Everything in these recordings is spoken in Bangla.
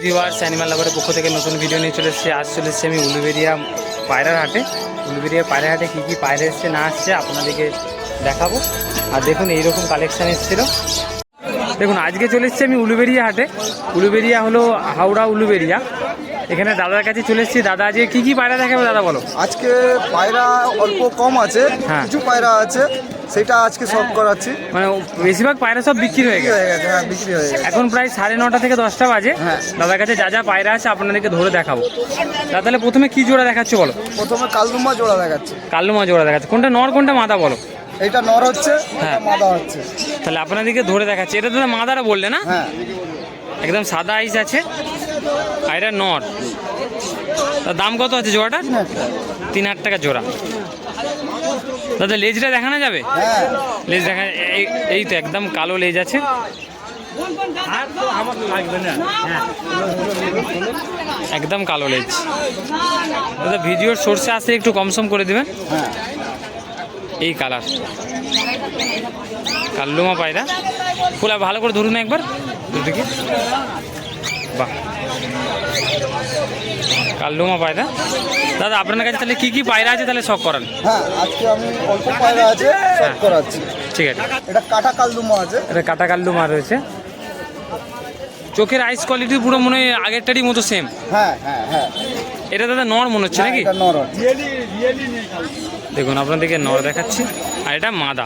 ভিউয়ার্স অ্যানিমাল লাভারের পক্ষ থেকে নতুন ভিডিও নিয়ে চলে এসেছি। আজ চলে এসেছি আমি উলুবেরিয়া পায়রার হাটে। উলুবেরিয়া পায়রা হাটে কী কী পায়রা এসছে, না আসছে আপনাদেরকে দেখাবো। আর দেখুন, এইরকম কালেকশান এসেছিল। দেখুন, আজকে চলে এসেছি আমি উলুবেরিয়া হাটে। উলুবেরিয়া হলো হাওড়া উলুবেরিয়া। এখানে দাদার কাছে চলে এসেছি। দাদা আজকে কী কী পায়রা দেখাবে দাদা বলো? আজকে পায়রা অল্প কম আছে হ্যাঁ। কিছু পায়রা আছে সেটা আজকে সব করাচ্ছি। মানে বেশিরভাগ পায়রা সব বিক্রি হয়ে বিক্রি গেছে হয়ে গেছে হ্যাঁ বিক্রি হয়ে গেছে। এখন প্রায় সাড়ে নটা থেকে দশটা বাজে। হ্যাঁ। দাদার কাছে যা যা পায়রা আছে আপনাদেরকে ধরে দেখাবো। দাদা তাহলে প্রথমে কি জোড়া দেখাচ্ছে বলো? প্রথমে কালদুম্বা জোড়া দেখাচ্ছে। কাল্লুমা জোড়া দেখাচ্ছে। কোনটা নর কোনটা মাদা বলো? এইটা নর হচ্ছে হ্যাঁ। এটা মাদা হচ্ছে। তাহলে আপনাদেরকে ধরে দেখাচ্ছে। এটা দাদা মাদারা বললে না? হ্যাঁ। একদম সাদা আইস আছে। আর এটা নর তার দাম কত আছে জোড়াটার তিন হাজার টাকা। জোড়া। দাদা লেজটা দেখানো যাবে? হ্যাঁ। লেজ দেখা এই- তো একদম কালো লেজ আছে। একদম কালো লেজ। দাদা ভিডিওর সোর্সে আসতে একটু কম সম করে দেবেন। হ্যাঁ। এই কালার। কাল্লুমা পায়রা। ফুলা ভালো করে ধরুন একবার। দুদিকে। বাহ। কাল্লুমা পায়রা? দাদা আপনার কাছে তাহলে কি কি পায়রা আছে তাহলে শখ করান? হ্যাঁ আজকে আমি অল্প পায়রা আছে সব করাচ্ছি। ঠিক আছে। এটা কাটা কালদুম্বা আছে। এটা কাটা কাল্লুমা রয়েছে। চোখের আইস কোয়ালিটি পুরো মনে হয় আগেরটারই মতো সেম হ্যাঁ হ্যাঁ হ্যাঁ। এটা দাদা নর মনে হচ্ছে হ্যাঁ, নাকি? দেখুন আপনাদেরকে নর দেখাচ্ছি। আর এটা মাদা।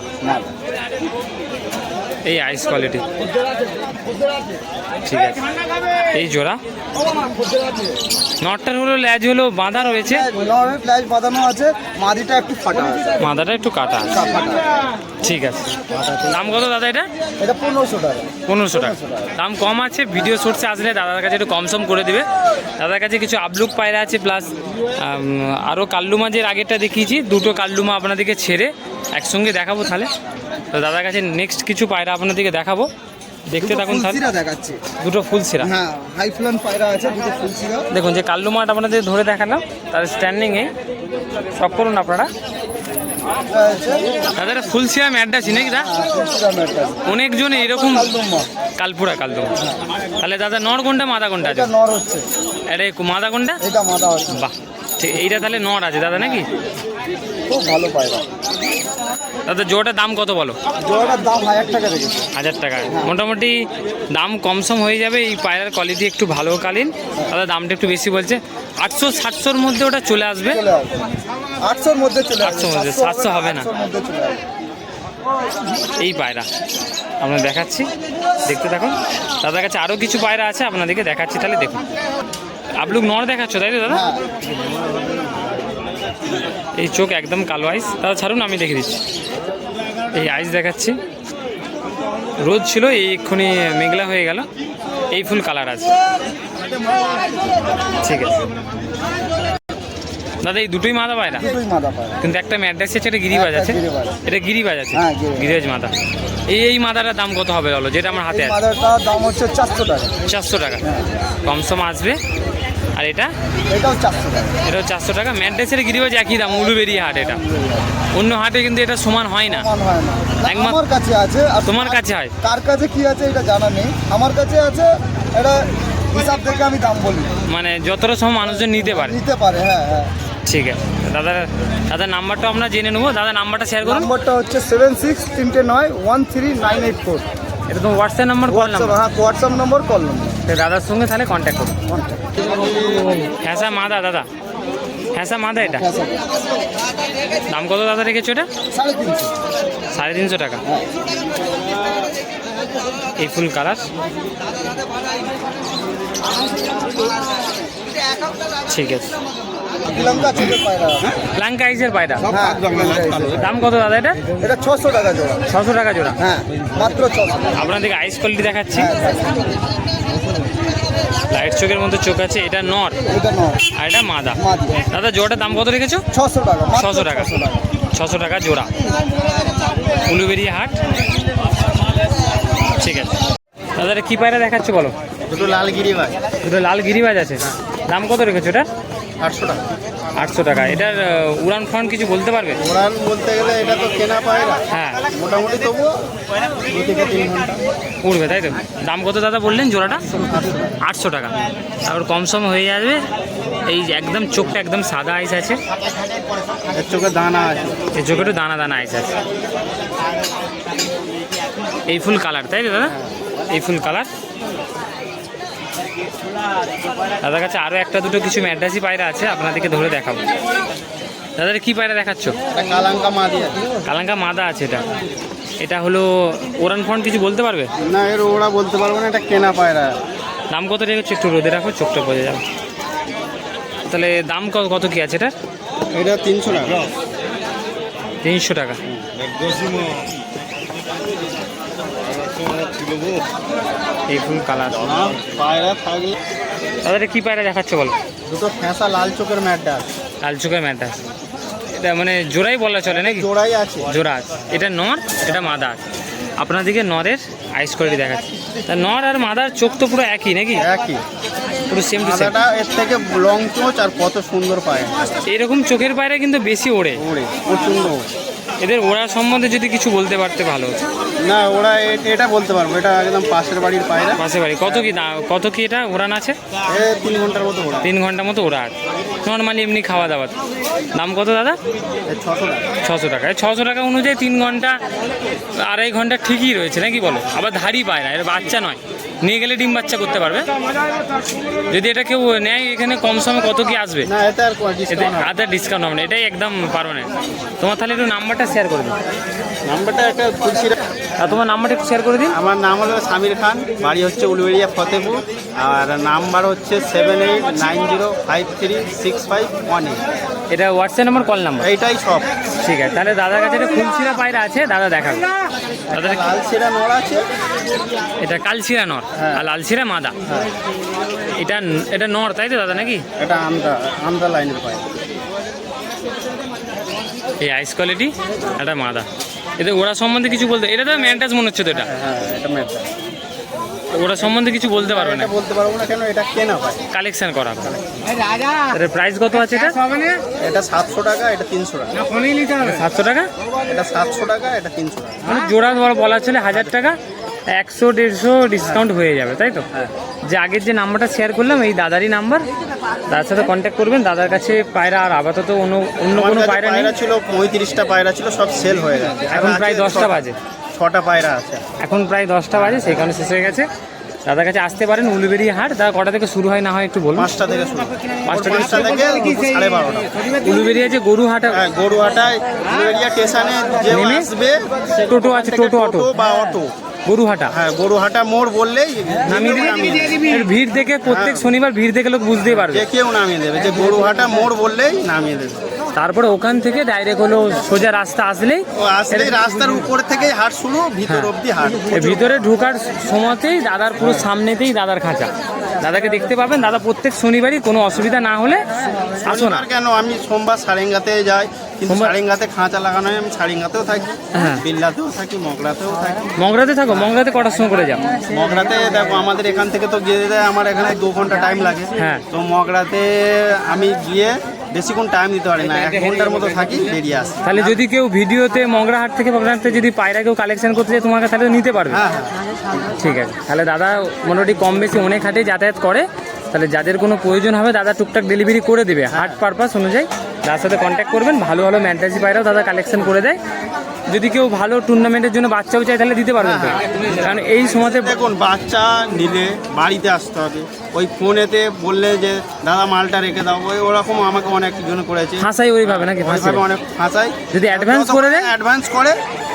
এই আইস কোয়ালিটি ঠিক আছে। এই জোড়া। নটটার হলো ল্যাজ হলো বাঁধা রয়েছে। বাঁধানো আছে। মাদিটা একটু ফাটা মাদাটা একটু কাটা ঠিক আছে। দাম কত দাদা এটা? এটা পনেরোশো টাকা। পনেরোশো টাকা। দাম কম আছে ভিডিও সোর্সে আসলে দাদার কাছে একটু কম সম করে দিবে। দাদার কাছে কিছু আবলুক পায়রা আছে প্লাস আরও কাল্লুমা যে আগেরটা দেখিয়েছি দুটো কাল্লুমা আপনাদেরকে ছেড়ে একসঙ্গে দেখাবো তাহলে। তো দাদার কাছে নেক্সট কিছু পায়রা আপনাদেরকে দেখাবো। দেখতে থাকুন ফুলসিরা দেখাচ্ছি। দুটো ফুল সিরা হ্যাঁ হাই ফ্লান পায়রা আছে দুটো ফুলসিরা দেখুন যে কাল্লু মাঠ আপনাদের ধরে দেখালাম তার স্ট্যান্ডিংয়ে সব করুন আপনারা। তাদের ফুল সিরাম অ্যাড্রেস নাকি দা হ্যাঁ, ফুলসিরা অনেকজন এরকম কালপুরা কালদুমা তাহলে দাদা নর কোনটা মাদা কোনটা আছে? এটা নর হচ্ছে। এটা মাদা কোনটা? এটা মাদা বাহ। এইটা তাহলে নর আছে দাদা নাকি? খুব ভালো পায়রা। দাদা জোড়াটার দাম কত বলো? জোড়াটার দাম হাজার টাকা রেখেছে। হাজার টাকা। মোটামুটি দাম কম সম হয়ে যাবে এই পায়রার কোয়ালিটি একটু ভালো কালীন। দাদা দামটা একটু বেশি বলছে। আটশো সাতশোর মধ্যে ওটা চলে আসবে? আটশোর মধ্যে চলে 800 মধ্যে, 700 হবে না। 800 মধ্যে চলে আসবে। এই পায়রা আমরা দেখাচ্ছি। দেখতে থাকুন। দাদার কাছে আরও কিছু পায়রা আছে আপনাদেরকে দেখাচ্ছি তাহলে দেখুন। আপলুক নর দেখাচ্ছ তাই তো দাদা? এই চোখ একদম কালো আইস দাদা ছাড়ুন আমি দেখে দিচ্ছি। এই আইস দেখাচ্ছি। রোদ ছিল এই এক্ষুনি মেঘলা হয়ে গেল। এই ফুল কালার আছে। ঠিক আছে। দাদা এই দুটোই মাদা পায়রা? কিন্তু একটা ম্যাড্রাস আছে এটা গিরিবাজ আছে। একটা। এটা গিরিবাজ আছে। হ্যাঁ, গিরিবাজ। মাদা। এই এই মাদাটার দাম কত হবে বলো যেটা আমার হাতে আছে? দাম হচ্ছে চারশো টাকা। চারশো টাকা। হ্যাঁ। কম সম আসবে। আর এটা? এটাও চারশো টাকা। এটাও চারশো টাকা। ম্যাড্রাসের গিরিবাজ একই দাম উলুবেরি হাট এটা। অন্য হাটে কিন্তু এটা সমান হয় না। হয় আমার কাছে আছে। আর তোমার কাছে হয়? কার কাছে কি আছে এটা জানা নেই। আমার কাছে আছে এটা হিসাব দেখে আমি দাম বলি। মানে যতটা সময় মানুষজন নিতে পারে। নিতে পারে হ্যাঁ হ্যাঁ। ঠিক আছে। দাদা দাদার নাম্বারটা আমরা জেনে নেব। দাদা নাম্বারটা শেয়ার করুন। নম্বরটা হচ্ছে সেভেন সিক্স তিনটে নয় one three nine eight four এটা তোমার হোয়াটসঅ্যাপ নাম্বার কল নাম্বার হ্যাঁ হোয়াটসঅ্যাপ নম্বর কল নম্বর দাদার সঙ্গে তাহলে কন্ট্যাক্ট করুন। হ্যাঁ মাদা দাদা। হ্যাঁ মাদা এটা? দাম কত দাদা রেখেছো এটা? সাড়ে তিনশো টাকা। এই ফুল কালার ঠিক আছে। শ্রীলঙ্কা ছেলে পায়রা লাঙ্কা আইসের পায়রা। হ্যাঁ দাম কত দাদা এটা? এটা ছশো টাকা জোড়া। ছশো টাকা জোড়া। হ্যাঁ মাত্র ছশো আপনাদেরকে আইস কোয়ালিটি দেখাচ্ছি। হ্যাঁ লাইট চোখের মধ্যে চোখ আছে এটা নর। আর এটা মাদা। দাদা জোড়াটার দাম কত রেখেছো? ছশো টাকা ছশো টাকা। ছশো টাকা। জোড়া। উলুবেরিয়া হাট। ঠিক আছে। দাদা এটা কী পায়রা দেখাচ্ছ বলো? দুটো লাল গিরিবাজ দুটো লাল গিরিবাজ আছে। দাম কত রেখেছো এটা? আটশো টাকা। আটশো টাকা। এটার উড়ান ফ্রন্ট কিছু বলতে পারবে? উড়ান বলতে গেলে এটা তো কেনা পায়রা হ্যাঁ। মোটামুটি তবুও উড়বে তাই তো? দাম কত দাদা বললেন জোড়াটা? আটশো টাকা। তারপর কম সম হয়ে যাবে। এই একদম চোখটা একদম সাদা আইস আছে। এর চোখে দানা আছে। এই চোখে একটু দানা দানা আইস আছে। এই ফুল কালার তাই তো দাদা? এই ফুল কালার দাদার কাছে আরও একটা দুটো কিছু ম্যাড্রাসি পায়রা আছে আপনাদেরকে ধরে দেখাবো। দাদার কি পায়রা দেখাচ্ছ? এটা কালাঙ্কা মাদি কালাঙ্কা মাদা আছে এটা। এটা হলো ওরান ফন্ট কিছু বলতে পারবে? না এর ওরা বলতে পারব না এটা কেনা পায়রা। দাম কত রেখেছো একটু রোদে রাখো চোখটা পড়ে যাবে। তাহলে দাম কত কত কি আছে এটা এটা তিনশো টাকা। তিনশো টাকা। এই ফুল কালার। পায়রা থাকলে তাদের কি পায়রা দেখাচ্ছে বলো? দুটো ফ্যাঁসা লাল চোখের ম্যাটটা আছে লাল চোখের ম্যাটা এটা মানে জোড়াই বলা চলে নাকি? জোড়াই আছে। জোড়া আছে। এটা নর এটা মাদা আছে আপনাদেরকে নরের আইস কোয়ালিটি দেখাচ্ছি। তা নর আর মাদার চোখ তো পুরো একই নাকি? একই। পুরো সেম টু সেম এর থেকে লং চোচ আর কত সুন্দর পায়রা। এরকম চোখের পায়রা কিন্তু বেশি ওড়ে। ওড়ে প্রচণ্ড ওড়ে। এদের ওড়া সম্বন্ধে যদি কিছু বলতে পারতে ভালো হতো। না ওরা এটা বলতে পারব এটা একদম পাশের বাড়ির পায়রা। পাশে বাড়ি। কত কি দাম কত কি এটা? উড়ান আছে? এ তিন ঘণ্টার মতো ওরা। তিন ঘণ্টা মতো ওরা আছে। নর্মালি এমনি খাওয়া দাওয়া। দাম কত দাদা? ছশো টাকা। ছশো টাকা। ছশো টাকা অনুযায়ী তিন ঘণ্টা আড়াই ঘণ্টা ঠিকই রয়েছে নাকি বলো? আবার ধারই পায় না এটা বাচ্চা নয়। নিয়ে গেলে ডিম বাচ্চা করতে পারবে? যদি এটা কেউ নেয় এখানে কম সময় কত কি আসবে? এতে ডিসকাউন্ট আদার ডিসকাউন্ট হবে না এটাই একদম পারবে না তোমার তাহলে একটু নাম্বারটা শেয়ার করে দিন নাম্বারটা একটা আর তোমার নাম্বারটা একটু শেয়ার করে দিন আমার নাম হলো সামির খান বাড়ি হচ্ছে উলুবেড়িয়া ফতেপুর আর নাম্বার হচ্ছে seven eight nine zero five three six five one eight এটা হোয়াটসঅ্যাপ নাম্বার কল নাম্বার এইটাই সব। ঠিক আছে তাহলে দাদার কাছে একটা ফুলছিরা পায়রা আছে দাদা দেখাবে। দাদা লাল সেরা নড় আছে। এটা কালচিরা নর হ্যাঁ। আর লালচিরা মাদা। এটা এটা নর তাই তো দাদা নাকি? এটা আমদা আমদা লাইনের পায় এই আইস কোয়ালিটি এটা মাদা। এদের ওরা সম্বন্ধে কিছু বলতে এটা তো ম্যান্টাস মনে হচ্ছে তো এটা? হ্যাঁ এটা মেয়েটা ওরা সম্বন্ধে কিছু বলতে পারবে না। এটা বলতে পারব না কেন? এটা কেনা পায় কালেকশন করা এটার প্রাইস কত আছে এটা? এটা সাতশো টাকা এটা তিনশো টাকা। সাতশো টাকা? এটা সাতশো টাকা এটা তিনশো টাকা। মানে জোড়া ধর বলা চলে হাজার টাকা একশো দেড়শো ডিসকাউন্ট হয়ে যাবে তাই তো? হ্যাঁ। যে আগের যে নাম্বারটা শেয়ার করলাম এই দাদারই নাম্বার দাদার সাথে কন্ট্যাক্ট করবেন। দাদার কাছে পায়রা আর আপাতত অন্য অন্য কোনো পায়রা নেই। ছিল পঁয়ত্রিশটা পায়রা ছিল সব সেল হয়ে গেছে। এখন প্রায় দশটা বাজে। ছটা পায়রা আছে। এখন প্রায় দশটা বাজে সেই কারণে শেষ হয়ে গেছে। দাদার কাছে আসতে পারেন উলুবেরি হাট। দাদা কটা থেকে শুরু হয় না হয় একটু বলুন। পাঁচটা থেকে শুরু। পাঁচটা থেকে সাড়ে বারোটা। উলুবেরিয়া যে গরু হাট হ্যাঁ গরুহাটায় উলুবেড়িয়া স্টেশনে যে আসবে টোটো আছে, টোটো, অটো। বা অটো। গরুহাটা হ্যাঁ গরুহাটা মোড় বললেই নামিয়ে দেবে। ভিড় দেখে প্রত্যেক শনিবার ভিড় দেখে লোক বুঝতেই পারবে। কেউ নামিয়ে দেবে। যে গরুহাটা মোড় বললেই নামিয়ে দেবে। তারপরে ওখান থেকে ডাইরেক্ট হলো সোজা রাস্তা আসলেই রাস্তার উপর থেকেই হাট শুরু ভিতর হ্যাঁ। অবধি হাট। ভিতরে ঢোকার সময়তেই দাদার পুরো সামনেতেই দাদার খাঁচা। দাদাকে দেখতে পাবেন দাদা প্রত্যেক শনিবারই কোনো অসুবিধা না হলে আসো না। আর কেন? আমি সোমবার সারেঙ্গাতে যাই সারেঙ্গাতে খাঁচা লাগানো হয় আমি সারেঙ্গাতেও থাকি হ্যাঁ। বিল্লাতেও থাকি মগরাতেও থাকি। মগরাতে থাকো মগরাতে কটার সময় করে যাও? মগরাতে দেখো আমাদের এখান থেকে তো গিয়ে দেয় আমার এখানে দু ঘণ্টা টাইম লাগে। হ্যাঁ। তো মগরাতে আমি গিয়ে বেশিক্ষণ টাইম দিতে পারি না। এক ঘণ্টার মতো থাকি বেরিয়ে আসি। তাহলে যদি কেউ ভিডিওতে মগরাহাট থেকে থেকে যদি পায়রা কেউ কালেকশন করতে চায় তোমাকে তাহলে নিতে পারবে? হ্যাঁ হ্যাঁ। ঠিক আছে। তাহলে দাদা মোটামুটি কম বেশি অনেক হাটে যাতায়াত করে। তাহলে যাদের কোনো প্রয়োজন হবে দাদা টুকটাক ডেলিভারি করে দেবে। হাট পারপাস অনুযায়ী। তার সাথে কন্ট্যাক্ট করবেন। ভালো ভালো ম্যান্টাসি পায়রাও দাদা কালেকশন করে দেয়। যদি কেউ ভালো টুর্নামেন্টের জন্য বাচ্চাও চায় তাহলে দিতে পারবেন তো? কারণ এই সময়তে দেখুন বাচ্চা নিলে বাড়িতে আসতে হবে। ওই ফোনেতে বললে যে দাদা মালটা রেখে দাও। ওই ওরকম আমাকে অনেক জন করেছে। ফাঁসাই ওইভাবে নাকি? ওইভাবে অনেক ফাঁসাই। যদি অ্যাডভান্স করে দেয়? অ্যাডভান্স করে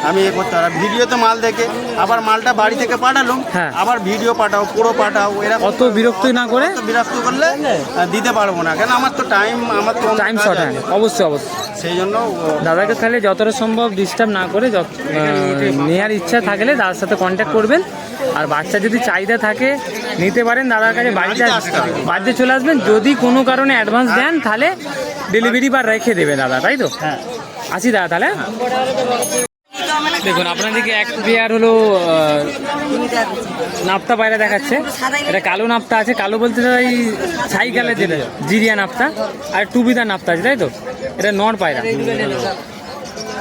আমি এ করতে পারি ভিডিওতে মাল দেখে আবার মালটা বাড়ি থেকে পাঠালাম হ্যাঁ। আবার ভিডিও পাঠাও পুরো পাঠাও এরকম অত বিরক্ত না করে বিরক্ত করলে দিতে পারব না। কেন? আমার তো টাইম আমার তো টাইম শর্ট। হ্যাঁ অবশ্যই অবশ্যই। সেই জন্য দাদাকে তাহলে যতটা সম্ভব ডিস্টার্ব না করে যত নেওয়ার ইচ্ছা থাকলে দাদার সাথে কন্ট্যাক্ট করবেন। আর বাচ্চা যদি চাহিদা থাকে নিতে পারেন দাদার কাছে বাড়িতে বাড়িতে চলে আসবেন। যদি কোনো কারণে অ্যাডভান্স দেন তাহলে ডেলিভারি বা রেখে দেবে দাদা তাই তো? হ্যাঁ। আসি দাদা তাহলে। দেখুন আপনাদেরকে এক পেয়ার হলো নাপ্তা বাইরে দেখাচ্ছে। এটা কালো নাপ্তা আছে। কালো বলতে দাদা এই ছাই কালের যেটা জিরিয়া নাপ্তা। আর টুবিদা নাপ্তা আছে তাই তো? এটা নর পায়রা।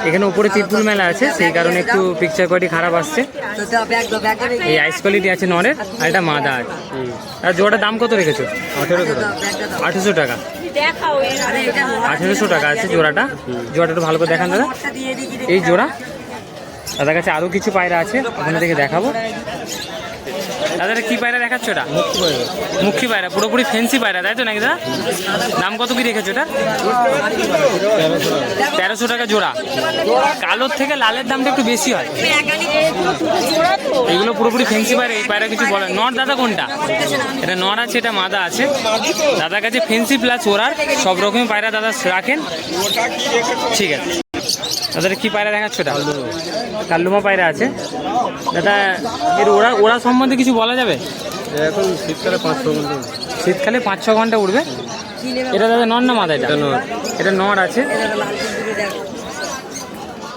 এখানে উপরে তিরপুল মেলা আছে, সেই কারণে একটু পিকচার কোয়ালিটি খারাপ আসছে। এই আইস কোয়ালিটি আছে নরের, আর এটা মাদা আছে আর জোড়াটার দাম কত রেখেছো? আঠেরো টাকা আঠেরোশো টাকা। আঠেরোশো টাকা আছে জোড়াটা। জোড়াটা একটু ভালো করে দেখান দাদা। এই জোড়া। দাদার কাছে আরও কিছু পায়রা আছে আপনাদেরকে দেখাবো। দাদা কি পায়রা দেখাচ্ছ ওটা? মুখী পায়রা, পুরোপুরি ফেন্সি পায়রা, তাই তো নাকি দাদা? দাম কত কি রেখেছো ওটা? তেরোশো টাকা জোড়া। কালোর থেকে লালের দামটা একটু বেশি হয়। এগুলো পুরোপুরি ফেন্সি পায়রা, এই পায়রা কিছু বলে নর দাদা কোনটা? এটা নর আছে, এটা মাদা আছে। দাদার কাছে ফেন্সি প্লাস ওরার সব রকমের পায়রা দাদা রাখেন। ঠিক আছে। দাদা কি পায়রা দেখাচ্ছ এটা? কাল্লুমা পায়রা আছে। দাদা এর ওরা ওরা সম্বন্ধে কিছু বলা যাবে? এখন শীতকালে পাঁচশো ঘণ্টা শীতকালে পাঁচ ছ ঘণ্টা উঠবে এটা দাদা নর না মাদা এটা এটা নর আছে।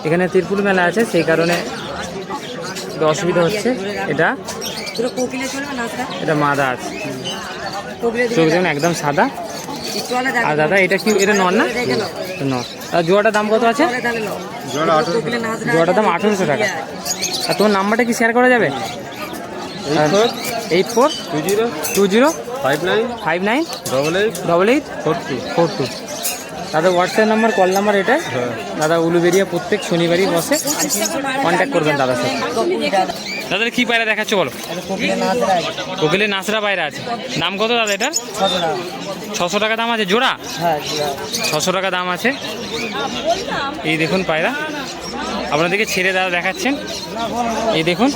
এখানে তিরপুল মেলা আছে সেই কারণে একটু অসুবিধা হচ্ছে। এটা এটা মাদা আছে। চোখ দেখুন একদম সাদা। আর দাদা এটা কি এটা নর না? নর। জোয়াটার দাম কত আছে? জোয়াটার দাম আঠেরোশো টাকা। আর তোমার নাম্বারটা কি শেয়ার করা যাবে? Eight four two zero two zero five nine five nine double eight double eight four two. Four two. দাদা হোয়াটসঅ্যাপ নাম্বার কল নাম্বার এটা। দাদা উলুবেরিয়া প্রত্যেক শনিবারই বসে। কন্ট্যাক্ট করবেন দাদার সাথে। দাদার কি পায়রা দেখাচ্ছ বলো? কোকিলের নাচরা পায়রা আছে। দাম কত দাদা এটার? ছশো টাকা দাম আছে। জোড়া? ছশো টাকা দাম আছে। এই দেখুন পায়রা। আপনাদেরকে ছেড়ে দাদা দেখাচ্ছেন। এই দেখুন।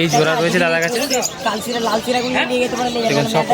এই জোড়া রয়েছে দাদার কাছে। দেখুন সব